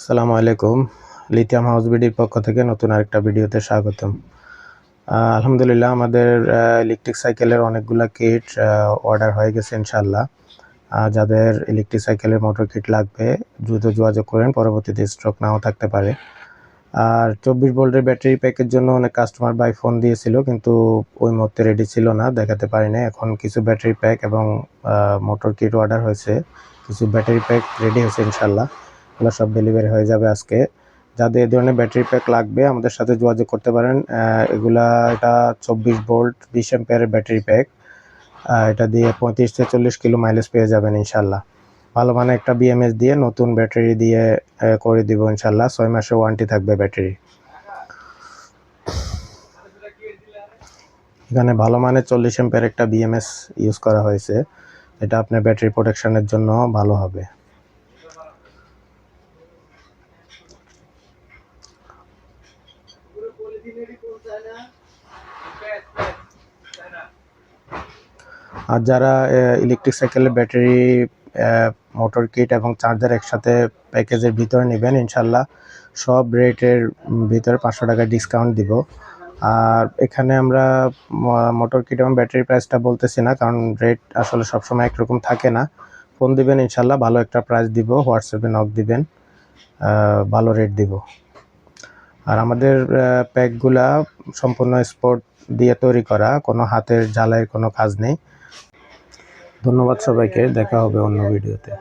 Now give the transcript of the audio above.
আসসালামু আলাইকুম। Lithium house বিডির পক্ষ থেকে নতুন আরেকটা ভিডিওতে স্বাগতম। আলহামদুলিল্লাহ আমাদের ইলেকট্রিক সাইকেলের অনেকগুলা কিট অর্ডার হয়ে গেছে ইনশাল্লাহ যাদের ইলেকট্রিক সাইকেলের মোটর কিট লাগবে, দ্রুত যোগাযোগ করেন, পরবর্তীতে স্টক নাও থাকতে পারে। আর চব্বিশ ভোল্টের ব্যাটারি প্যাকের জন্য অনেক কাস্টমার বাই ফোন দিয়েছিল, কিন্তু ওই মুহূর্তে রেডি ছিল না, দেখাতে পারি পারিনি। এখন কিছু ব্যাটারি প্যাক এবং মোটর কিট অর্ডার হয়েছে। কিছু ব্যাটারি প্যাক রেডি হয়েছে ইনশাল্লাহ এগুলো সব ডেলিভারি হয়ে যাবে আজকে। যাদের এই ধরনের ব্যাটারি প্যাক লাগবে, আমাদের সাথে যোগাযোগ করতে পারেন। এগুলা এটা চব্বিশ ভোল্ট বিশ এম্পিয়ারের ব্যাটারি প্যাক এটা দিয়ে পঁয়ত্রিশ থেকে চল্লিশ কিলো মাইলেজ পেয়ে যাবেন ইনশাল্লাহ। ভালো মানে একটা বিএমএস দিয়ে নতুন ব্যাটারি দিয়ে করে দিব ইনশাল্লাহ। ছয় মাসের ওয়ারেন্টি থাকবে ব্যাটারি এখানে ভালো মানের চল্লিশ এম্পিয়ার একটা বিএমএস ইউজ করা হয়েছে। এটা আপনার ব্যাটারি প্রোটেকশনের জন্য ভালো হবে। আর যারা ইলেকট্রিক সাইকেলের ব্যাটারি মোটর কিট এবং চার্জার একসাথে প্যাকেজের ভিতরে নেবেন, ইনশাল্লাহ সব রেটের ভিতরে পাঁচশো টাকা ডিসকাউন্ট দিব। আর এখানে আমরা মোটর কিট এবং ব্যাটারি প্রাইসটা বলতেছি না, কারণ রেট আসলে সবসময় একরকম থাকে না। ফোন দিবেন, ইনশাল্লাহ ভালো একটা প্রাইস দিব, হোয়াটসঅ্যাপে নক দিবেন ভালো রেট দিব। আর আমাদের প্যাকগুলা সম্পূর্ণ স্পোর্ট দিয়ে তৈরি করা, কোনো হাতের জ্বালাইয়ের কোনো কাজ নেই। ধন্যবাদ সবাইকে, দেখা হবে অন্য ভিডিওতে।